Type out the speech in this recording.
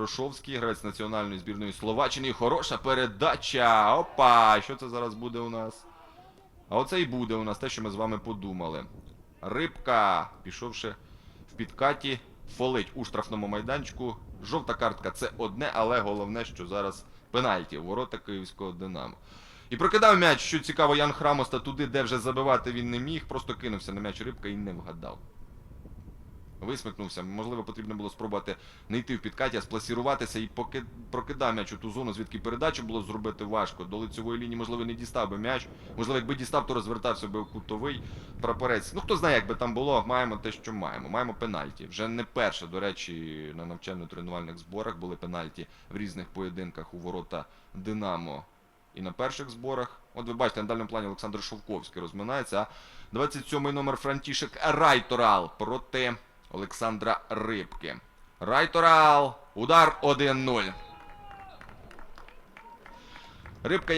Рошовський, гравець національної збірної Словаччини. Хороша передача. Опа! Що це зараз буде у нас? А оце і буде у нас те, що ми з вами подумали. Рибка, пішовши в підкаті, фолить у штрафному майданчику. Жовта картка це одне, але головне, що зараз пенальті ворота київського Динамо. І прокидав м'яч, що цікаво, Ян Храмоста туди, де вже забивати він не міг, просто кинувся на м'яч рибка і не вгадав. Висмикнувся. Можливо, потрібно було спробувати не йти в підкаті, а спласіруватися і прокидав м'яч у ту зону, звідки передачу було зробити важко. До лицевої лінії, можливо, не дістав би м'яч. Можливо, якби дістав, то розвертався би кутовий прапорець. Ну хто знає, як би там було, маємо те, що маємо. Маємо пенальті. Вже не перше, до речі, на навчально-тренувальних зборах були пенальті в різних поєдинках у ворота Динамо. І на перших зборах. От ви бачите, на дальньому плані Олександр Шовковський розминається. А 27-й номер Франтішек Райторал проти Олександра Рибки. Райторал. Удар 1-0. Рибка